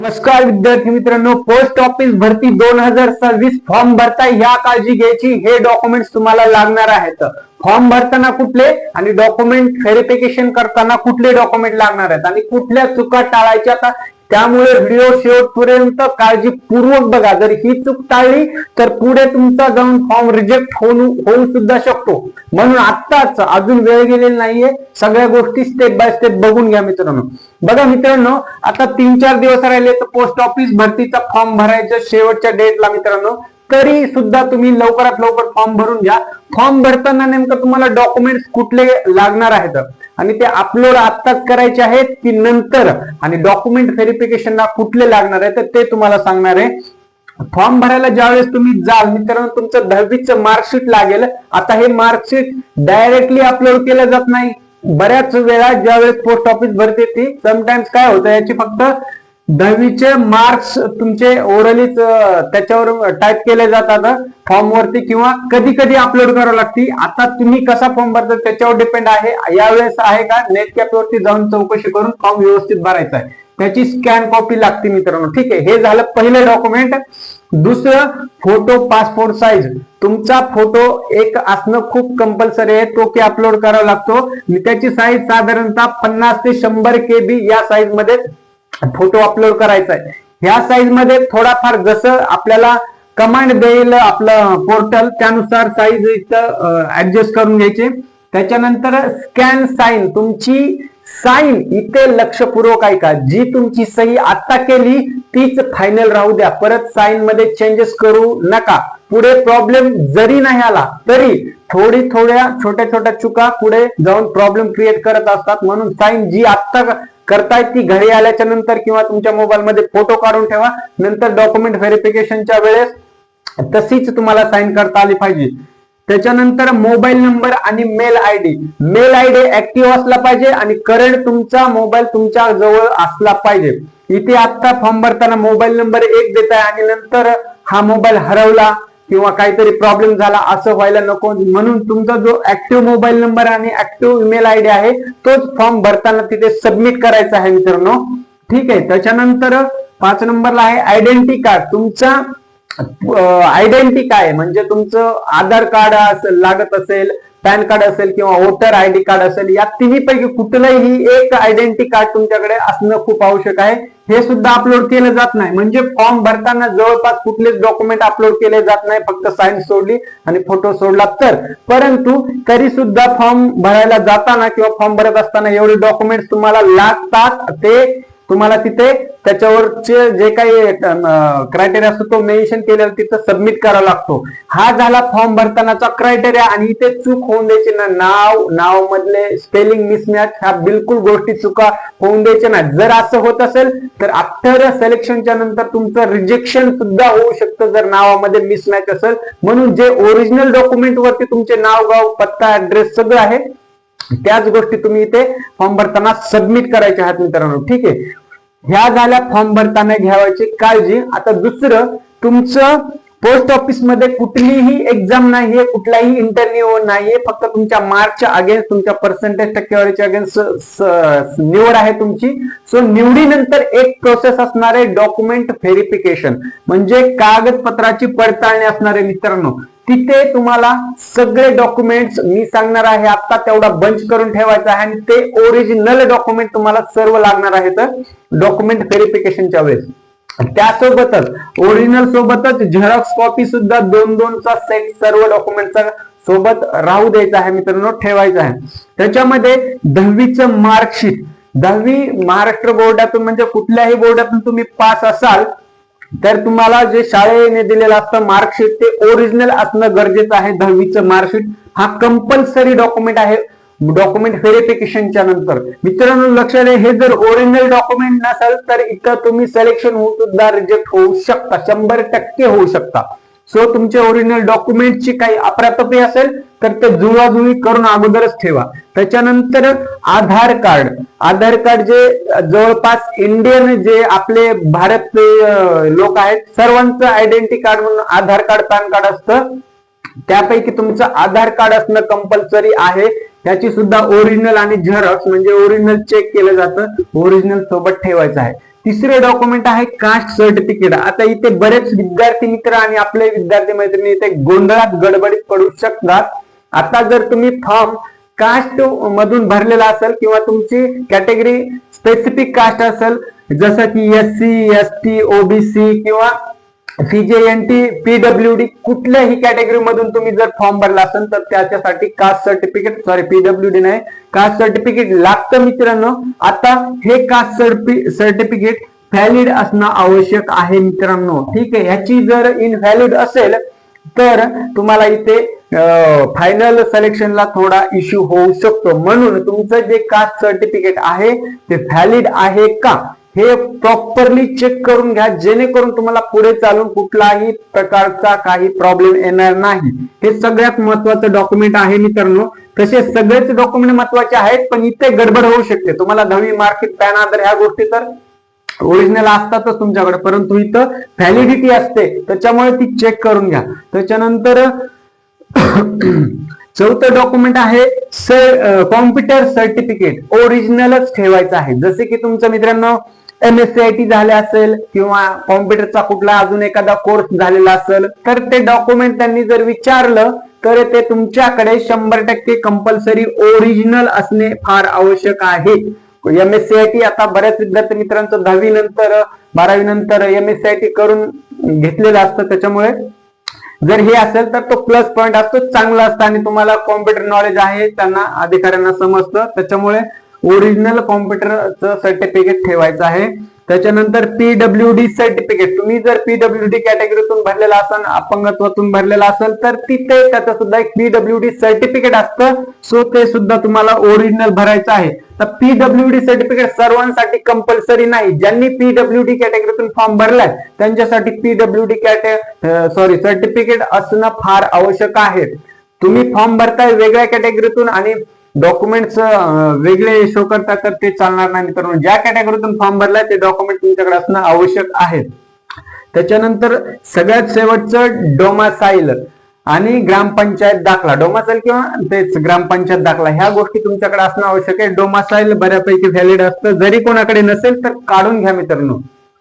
नमस्कार विद्यार्थी मित्रांनो पोस्ट ऑफिस भरती दोन हजार सव्वीस फॉर्म भरता ह्या काळजी घ्यायची हे डॉक्युमेंट तुम्हाला लागणार आहेत. फॉर्म भरताना कुठले आणि डॉक्युमेंट व्हेरिफिकेशन करताना कुठले डॉक्युमेंट लागणार आहेत आणि कुठल्या चुका टाळायच्या का त्यामुळे व्हिडिओ शेवटपर्यंत काळजीपूर्वक बघा. जर ही चूक टाळली तर पुढे तुमचा जाऊन फॉर्म रिजेक्ट होऊन होऊ सुद्धा शकतो. म्हणून आत्ताच अजून वेळ गेलेला नाहीये. सगळ्या गोष्टी स्टेप बाय स्टेप बघून घ्या मित्रांनो. बघा मित्रांनो आता तीन चार दिवस राहिले तर पोस्ट ऑफिस भरतीचा फॉर्म भरायचा शेवटच्या डेटला मित्रांनो. तरी सुद्धा तुम्ही लवकरात लवकर फॉर्म भरून घ्या. फॉर्म भरताना नेमकं तुम्हाला डॉक्युमेंट्स कुठले लागणार आहेत? आणि ते अपलोड आत्ताच करायचे आहेत की नंतर? आणि डॉक्युमेंट व्हेरिफिकेशनला कुठले लागणार आहे तर ते तुम्हाला सांगणार आहे. फॉर्म भरायला ज्यावेळेस तुम्ही जाल मित्रांनो तुमचं दहावीचं मार्कशीट लागेल. आता हे मार्कशीट डायरेक्टली अपलोड केलं जात नाही. बऱ्याच वेळा ज्यावेळेस पोस्ट ऑफिस भरते ती समटाइम्स काय होतं याची फक्त दहावीचे मार्क्स तुमचे ओरलीच त्याच्यावर टाईप केले जातात फॉर्म वरती किंवा कधी कधी अपलोड करावं लागते. आता तुम्ही कसा फॉर्म भरता त्याच्यावर डिपेंड आहे. यावेळेस आहे का? नेट कॅप वरती जाऊन चौकशी करून फॉर्म व्यवस्थित भरायचा आहे. त्याची स्कॅन कॉपी लागते मित्रांनो. ठीक आहे. हे झालं पहिलं डॉक्युमेंट दुसरं फोटो पासपोर्ट साईज तुमचा फोटो एक असणं खूप कंपल्सरी आहे. तो की अपलोड करावा लागतो. त्याची साईज साधारणतः पन्नास ते शंभर के बी या साईजमध्ये फोटो अपलोड करायचा आहे ह्या साईजमध्ये थोडाफार जसं आपल्याला कमांड देईल आपलं पोर्टल त्यानुसार साईज इथं ऍडजस्ट करून घ्यायचे. त्याच्यानंतर स्कॅन साईन तुमची साईन इथे लक्षपूर्वक ऐका. जी तुमची सही आता केली तीच फायनल राहू द्या. परत साईन मध्ये चेंजेस करू नका. पुढे प्रॉब्लेम जरी नाही आला तरी थोडी थोड्या छोट्या छोट्या चुका पुढे जाऊन प्रॉब्लेम क्रिएट करत असतात. म्हणून साईन जी आत्ता करतायत ती घरी आल्याच्यानंतर किंवा तुमच्या मोबाईलमध्ये फोटो काढून ठेवा. नंतर डॉक्युमेंट व्हेरिफिकेशनच्या वेळेस तशीच तुम्हाला साईन करता आली पाहिजे. त्याच्यानंतर मोबाईल नंबर आणि mail I D mail I D active असला पाहिजे आणि करंट तुमचा मोबाईल तुमच्या जवळ असला पाहिजे. इथे आता फॉर्म भरताना मोबाईल नंबर एक देत आहे आणि नंतर हा मोबाईल हरवला. किंवा काहीतरी प्रॉब्लेम झाला असं व्हायला नको. म्हणून तुमचा जो ऍक्टिव्ह मोबाईल नंबर आणि ऍक्टिव्ह ईमेल आय डी आहे तोच फॉर्म भरताना तिथे सबमिट करायचा आहे मित्रांनो. ठीक आहे त्याच्यानंतर पाच नंबरला आहे आयडेंटिटी कार्ड तुमचा आयडेंटिटी काय म्हणजे तुमचं आधार कार्ड लागत असेल पॅन कार्ड असेल किंवा वोटर आय डी कार्ड असेल या तिन्हीपैकी कुठलंही एक आयडेंटिटी कार्ड तुमच्याकडे असणं खूप आवश्यक आहे. हे सुद्धा अपलोड केलं जात नाही. म्हणजे फॉर्म भरताना जवळपास कुठलेच डॉक्युमेंट अपलोड केले जात नाही फक्त साईन सोडली आणि फोटो सोडला तर. परंतु तरी सुद्धा फॉर्म भरायला जाताना किंवा फॉर्म भरत असताना एवढे डॉक्युमेंट्स तुम्हाला लागतात ते तुम्हाला तिथे त्याच्यावरचे जे काही क्रायटेरिया असतो तो मेन्शन केलेला तिथं सबमिट करावा लागतो. हा झाला फॉर्म भरतानाचा क्रायटेरिया आणि इथे चूक होऊन द्यायची ना नाव नाव मधले स्पेलिंग मिसमॅच ह्या बिलकुल गोष्टी चुका होऊन द्यायच्या नाही जर असं होत असेल तर आफ्टर सिलेक्शनच्या नंतर तुमचं रिजेक्शन सुद्धा होऊ शकतं जर नावामध्ये मिसमॅच असेल. म्हणून जे ओरिजिनल डॉक्युमेंट वरती तुमचे नाव गाव पत्ता ऍड्रेस सगळं आहे त्याच गोष्टी तुम्ही इथे फॉर्म भरताना सबमिट करायच्या आहात मित्रांनो ठीक आहे? ह्या झाल्या फॉर्म भरताना घ्यावायची काळजी. आता दुसरं तुमचं पोस्ट ऑफिसमध्ये कुठलीही एक्झाम नाहीये कुठलाही इंटरव्ह्यू नाहीये फक्त तुमच्या मार्कच्या अगेन्स्ट तुमच्या पर्सेंटेज टक्केवारीच्या अगेन्स्ट निवड आहे तुमची. सो निवडीनंतर एक प्रोसेस असणार आहे डॉक्युमेंट व्हेरिफिकेशन म्हणजे कागदपत्राची पडताळणी असणार आहे मित्रांनो. तिथे तुम्हाला सगळे डॉक्युमेंट्स मी सांगणार आहे. आता तेवढा बंच करून ठेवायचा आहे आणि ते ओरिजिनल डॉक्युमेंट तुम्हाला सर्व लागणार आहेत डॉक्युमेंट व्हेरिफिकेशनच्या वेळेस. त्यासोबतच ओरिजिनल सोबतच झेरॉक्स कॉपी सुद्धा दोन दोनचा सेट सर्व डॉक्युमेंटचा सोबत राहू द्यायचा आहे मित्रांनो ठेवायचा आहे. त्याच्यामध्ये दहावीचं मार्कशीट दहावी महाराष्ट्र बोर्डातून म्हणजे कुठल्याही बोर्डातून तुम्ही पास असाल तर तुम्हाला जे शाळेने दिलेलं असतं मार्कशीट ते ओरिजिनल असणं गरजेचं आहे. दहावीचं मार्कशीट हा कंपल्सरी डॉक्युमेंट आहे. डॉक्युमेंट व्हेरिफिकेशनच्या नंतर. मित्रांनो लक्षात आहे हे जर ओरिजिनल डॉक्युमेंट नसेल तर इथं तुम्ही सिलेक्शन होऊ सुद्धा रिजेक्ट होऊ शकता. शंभर टक्के होऊ शकता. सो तुमचे ओरिजिनल डॉक्युमेंटची काही अप्रातपी असेल तर ते जुळवाजुळी करून अगोदरच ठेवा. त्याच्यानंतर आधार कार्ड. आधार कार्ड जे जवळपास इंडियन जे आपले भारत लोक आहेत सर्वांचं आयडेंटिटी कार्ड म्हणून आधार कार्ड पॅन कार्ड असतं. त्यापैकी तुमचं आधार कार्ड असणं कंपल्सरी आहे. त्याची सुद्धा ओरिजिनल आणि झेरॉक्स म्हणजे ओरिजिनल चेक केलं जातं. ओरिजिनल सोबत ठेवायचं आहे. तिसरे डॉक्युमेंट आहे कास्ट सर्टिफिकेट आता इथे बरेच विद्यार्थी मित्र आणि आपले विद्यार्थी मैत्रिणी इथे गोंधळात गडबडीत पडू शकतात. आता जर तुम्ही फॉर्म कास्ट मधून भरलेला असेल किंवा तुमची कॅटेगरी स्पेसिफिक कास्ट असेल जसं की S C S T OBC किंवा सीजेएनटी पीडब्ल्यू डी कुठल्याही कॅटेगरी मधून तुम्ही जर फॉर्म भरला असेल तर त्याच्यासाठी caste certificate sorry PW D नाही कास्ट सर्टिफिकेट लागतं मित्रांनो. आता हे कास्ट सर्टिफिकेट व्हॅलिड असणं आवश्यक आहे मित्रांनो. ठीक आहे? ह्याची जर इनव्हॅलिड असेल तर तुम्हाला इथे फायनल सिलेक्शनला थोडा इश्यू होऊ शकतो. म्हणून तुमचं जे कास्ट सर्टिफिकेट आहे ते व्हॅलिड आहे का? हे प्रॉपरली चेक करून घ्या. जेणेकरून तुम्हाला पुढे चालून कुठलाही प्रकारचा काही प्रॉब्लेम येणार नाही. हे सगळ्यात महत्वाचं डॉक्युमेंट आहे मित्रांनो. तसे सगळेच डॉक्युमेंट महत्त्वाचे आहेत पण इथे गडबड होऊ शकते. तुम्हाला दहावी मार्केट पॅन आधार ह्या गोष्टी तर ओरिजिनल असतातच तुमच्याकडे परंतु इथं व्हॅलिडिटी असते. त्याच्यामुळे ती चेक करून घ्या. त्याच्यानंतर चौथं डॉक्युमेंट आहे कॉम्प्युटर सर्टिफिकेट ओरिजिनलच ठेवायचं आहे. जसे की तुमच्या मित्रांनो M S C I T झाले असेल किंवा कॉम्प्युटरचा कुठला अजून एखादा कोर्स झालेला असेल तर ते डॉक्युमेंट त्यांनी जर विचारलं तर ते तुमच्याकडे शंभर टक्के कंपल्सरी ओरिजिनल असणे फार आवश्यक आहे. M S C I T आता बऱ्याच विद्यार्थी मित्रांचं दहावी नंतर बारावी नंतर M S C I T करून घेतलेलं असतं. त्याच्यामुळे जर हे असेल तर तो प्लस पॉईंट असतो. चांगला असतं आणि तुम्हाला कॉम्प्युटर नॉलेज आहे त्यांना अधिकाऱ्यांना समजतं. त्याच्यामुळे ओरिजिनल कॉम्प्युटरचं सर्टिफिकेट ठेवायचं आहे. त्याच्यानंतर पीडब्ल्यू डी सर्टिफिकेट तुम्ही जर पीडब्ल्यू डी कॅटेगरीतून भरलेला असाल अपंगत्वातून भरलेला असेल तर तिथे त्याचं सुद्धा एक पीडब्ल्यू डी सर्टिफिकेट असतं. सो ते सुद्धा तुम्हाला ओरिजिनल भरायचं आहे. तर पीडब्ल्यू डी सर्टिफिकेट सर्वांसाठी कंपल्सरी नाही. ज्यांनी पीडब्ल्यू डी कॅटेगरीतून फॉर्म भरलाय त्यांच्यासाठी पीडब्ल्यू डी कॅटे सॉरी सर्टिफिकेट असणं फार आवश्यक आहे. तुम्ही फॉर्म भरताय वेगळ्या कॅटेगरीतून आणि डॉक्युमेंट्स वेगळे शो करता तर ते चालणार नाही. मित्रांनो ज्या कॅटेगरीतून फॉर्म भरलाय ते डॉक्युमेंट तुमच्याकडे असणं आवश्यक आहे. त्याच्यानंतर सगळ्यात शेवटचं डोमासाईल आणि ग्रामपंचायत दाखला. डोमासाईल किंवा तेच ग्रामपंचायत दाखला ह्या गोष्टी तुमच्याकडे असणं आवश्यक आहे. डोमासाईल बऱ्यापैकी व्हॅलिड असतं. जरी कोणाकडे नसेल तर काढून घ्या मित्रांनो.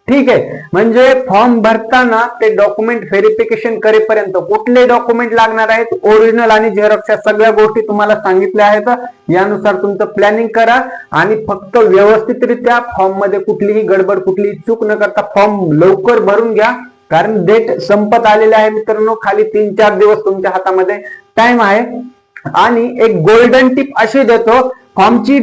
ठीक आहे. म्हणजे फॉर्म भरताना ते डॉक्युमेंट व्हेरिफिकेशन करेपर्यंत कुठले डॉक्युमेंट लागणार आहेत? ओरिजिनल आणि झेरॉक्सच्या सगळ्या गोष्टी तुम्हाला सांगितल्या आहेत. यानुसार तुमचं प्लॅनिंग करा आणि फक्त व्यवस्थितरित्या फॉर्ममध्ये कुठलीही गडबड कुठलीही चूक न करता फॉर्म लवकर भरून घ्या. कारण डेट संपत आलेले आहे मित्रांनो. खाली तीन चार दिवस तुमच्या हातामध्ये टाइम आहे. आणि एक गोल्डन टिप अशी देतो फॉर्मची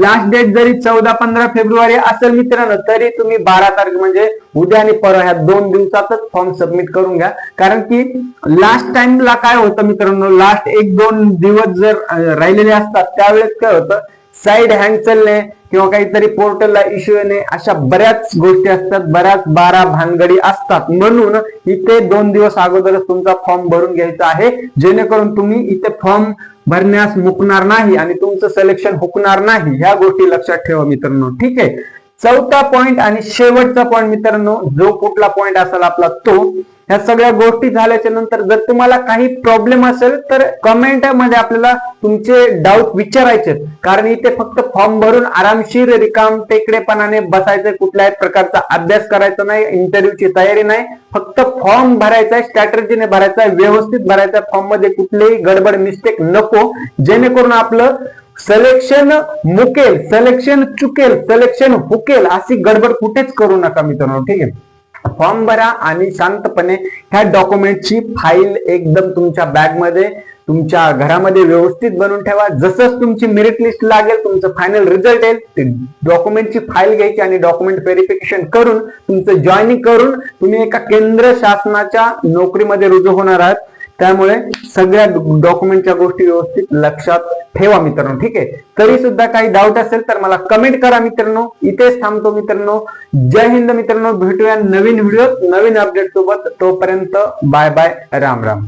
लास्ट डेट जरी चौदा पंधरा फेब्रुवारी असेल मित्रांनो तरी तुम्ही बारा तारीख म्हणजे उद्या आणि परवा ह्या दोन दिवसातच फॉर्म सबमिट करून घ्या. कारण की लास्ट टाइमला काय होतं मित्रांनो लास्ट एक दोन दिवस जर राहिलेले असतात त्यावेळेस काय होतं? साईड हँग चालणे किंवा काहीतरी पोर्टलला इश्यू येणे अशा बऱ्याच गोष्टी असतात बऱ्याच बारा भानगडी असतात. म्हणून इथे दोन दिवस अगोदरच तुमचा फॉर्म भरून घ्यायचा आहे. जेणेकरून तुम्ही इथे फॉर्म भरण्यास मुकणार नाही आणि तुमचं सिलेक्शन हुकणार नाही ह्या गोष्टी लक्षात ठेवा मित्रांनो. ठीक आहे? चौथा पॉइंट आणि शेवटचा पॉइंट मित्रांनो जो कुठला पॉइंट असेल आपला तो ह्या सगळ्या गोष्टी झाल्याच्यानंतर जर तुम्हाला काही प्रॉब्लेम असेल तर कमेंटमध्ये आपल्याला तुमचे डाऊट विचारायचे कारण इथे फक्त फॉर्म भरून आरामशीर रिकाम टेकडेपणाने बसायचं कुठल्याही प्रकारचा अभ्यास करायचा नाही इंटरव्ह्यूची तयारी नाही. फक्त फॉर्म भरायचा आहे स्ट्रॅटर्जीने भरायचा आहे व्यवस्थित भरायचा फॉर्ममध्ये कुठलेही गडबड मिस्टेक नको. जेणेकरून आपलं सलेक्शन मुकेल सलेक्शन चुकेल सलेक्शन हुकेल अशी गडबड कुठेच करू नका मित्रांनो. ठीक आहे? फॉर्म भरा आणि शांतपणे ह्या डॉक्युमेंटची फाईल एकदम तुमच्या बॅगमध्ये तुमच्या घरामध्ये व्यवस्थित बनवून ठेवा. जसंच तुमची मेरिट लिस्ट लागेल तुमचं फायनल रिझल्ट येईल ते डॉक्युमेंटची फाईल घ्यायची आणि डॉक्युमेंट व्हेरिफिकेशन करून तुमचं जॉईनिंग करून तुम्ही एका केंद्र शासनाच्या नोकरीमध्ये रुजू होणार आहात. त्यामुळे सगळ्या डॉक्युमेंटच्या गोष्टी व्यवस्थित लक्षात ठेवा मित्रांनो ठीक आहे? तरी सुद्धा काही डाऊट असेल तर मला कमेंट करा मित्रांनो. इथेच थांबतो मित्रांनो. जय हिंद मित्रांनो. भेटूया नवीन व्हिडिओ नवीन अपडेट सोबत. तोपर्यंत बाय बाय. राम राम.